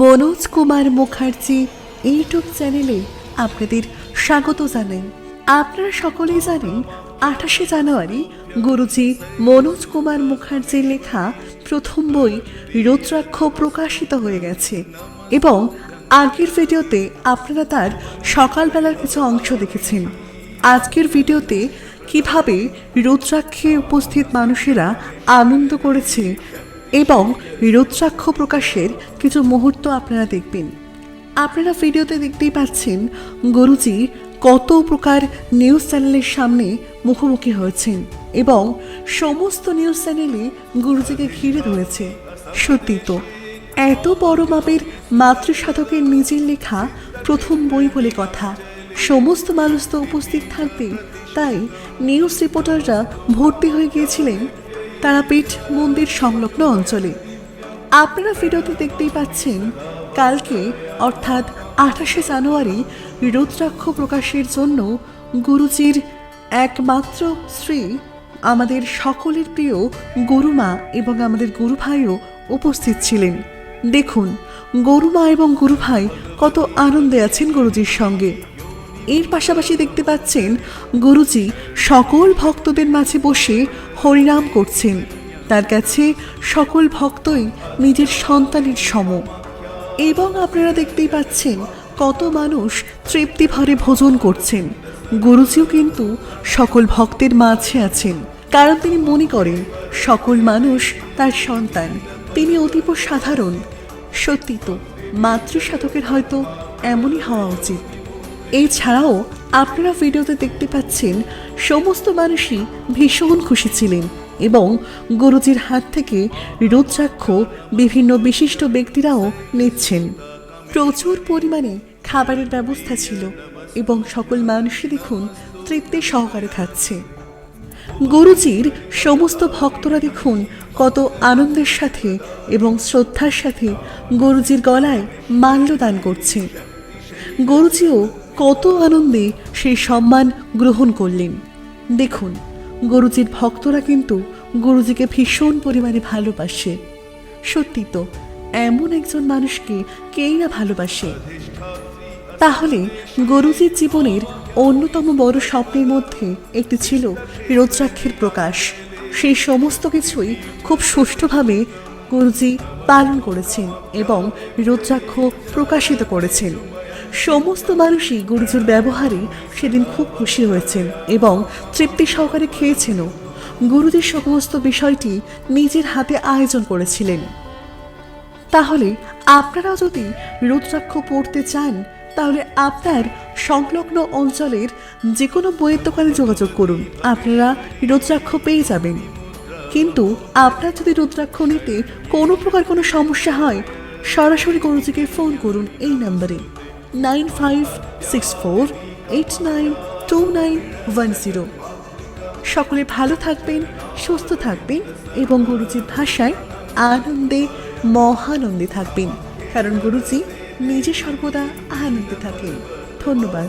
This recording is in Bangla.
মনোজ কুমার মুখার্জি ইউটিউব চ্যানেলে আপনাদের স্বাগত জানাই। আপনারা সকলেই জানেন, আঠাশে জানুয়ারি গুরুজি মনোজ কুমার মুখার্জির লেখা প্রথম বই রুদ্রাক্ষ প্রকাশিত হয়ে গেছে এবং আগের ভিডিওতে আপনারা তার সকালবেলার কিছু অংশ দেখেছেন। আজকের ভিডিওতে কীভাবে রুদ্রাক্ষে উপস্থিত মানুষেরা আনন্দ করেছে এবং রুদ্রাক্ষ প্রকাশের কিছু মুহূর্ত আপনারা দেখবেন। আপনারা ভিডিওতে দেখতেই পাচ্ছেন গুরুজি কত প্রকার নিউজ চ্যানেলের সামনে মুখোমুখি হয়েছেন এবং সমস্ত নিউজ চ্যানেলে গুরুজিকে ঘিরে ধরেছে। সত্যি তো, এত বড় মাপের মাতৃসাধকের নিজের লেখা প্রথম বই বলে কথা। সমস্ত মানুষ তো উপস্থিত থাকবে তাই নিউজ রিপোর্টাররা ভর্তি হয়ে গিয়েছিলেন তারাপীঠ মন্দির সংলগ্ন অঞ্চলে। আপনারা ভিডিওতে দেখতেই পাচ্ছেন, কালকে, অর্থাৎ আঠাশে জানুয়ারি, রুদ্রাক্ষ প্রকাশের জন্য গুরুজির একমাত্র স্ত্রী, আমাদের সকলের প্রিয় গুরুমা এবং আমাদের গুরু ভাইও উপস্থিত ছিলেন। দেখুন, গরুমা এবং গুরুভাই কত আনন্দে আছেন গুরুজির সঙ্গে। এর পাশাপাশি দেখতে পাচ্ছেন গুরুজি সকল ভক্তদের মাঝে বসে হরিনাম করছেন। তার কাছে সকল ভক্তই নিজের সন্তানের সম। এবং আপনারা দেখতেই পাচ্ছেন কত মানুষ তৃপ্তি ভরে ভোজন করছেন। গুরুজিও কিন্তু সকল ভক্তের মাঝে আছেন। কারণ তিনি মনে করেন, সকল মানুষ তার সন্তান। তিনি অতীব সাধারণ। সত্যি তো, মাতৃসাধকের হয়তো এমনই হওয়া উচিত। এছাড়াও আপনারা ভিডিওতে দেখতে পাচ্ছেন সমস্ত মানুষই ভীষণ খুশি ছিলেন এবং গুরুজির হাত থেকে রুদ্রাক্ষ বিভিন্ন বিশিষ্ট ব্যক্তিরাও নিচ্ছেন। প্রচুর পরিমাণে খাবারের ব্যবস্থা ছিল এবং সকল মানুষই দেখুন তৃপ্তি সহকারে খাচ্ছে। গুরুজির সমস্ত ভক্তরা দেখুন কত আনন্দের সাথে এবং শ্রদ্ধার সাথে গুরুজির গলায় মাল্যদান করছে। গুরুজিও কত আনন্দে সেই সম্মান গ্রহণ করলেন। দেখুন, গুরুজির ভক্তরা কিন্তু গুরুজিকে ভীষণ পরিমাণে ভালোবাসে। সত্যি তো, এমন একজন মানুষকে কেই না ভালোবাসে। তাহলে গুরুজির জীবনের অন্যতম বড় স্বপ্নের মধ্যে একটি ছিল রুদ্রাক্ষের প্রকাশ। সেই সমস্ত কিছুই খুব সুষ্ঠুভাবে গুরুজি পালন করেছেন এবং রুদ্রাক্ষ প্রকাশিত করেছেন। সমস্ত মানুষই গুরুজির ব্যবহারে সেদিন খুব খুশি হয়েছেন এবং তৃপ্তি সহকারে খেয়েছেনও গুরুজির সমস্ত বিষয়টি নিজের হাতে আয়োজন করেছিলেন। তাহলে আপনারাও যদি রুদ্রাক্ষ পড়তে চান, তাহলে আপনার সংলগ্ন অঞ্চলের যে কোনো বইয়ের দোকানে যোগাযোগ করুন। আপনারা রুদ্রাক্ষ পেয়ে যাবেন। কিন্তু আপনার যদি রুদ্রাক্ষ নিতে কোনো প্রকার কোনো সমস্যা হয়, সরাসরি গুরুজিকে ফোন করুন এই নাম্বারে। Nine five six four eight nine two nine one zero. সকলে ভালো থাকবেন, সুস্থ থাকবেন এবং গুরুজির ভাষায় আনন্দে, মহানন্দে থাকবেন। কারণ গুরুজি নিজে সর্বদা আনন্দে থাকেন। ধন্যবাদ।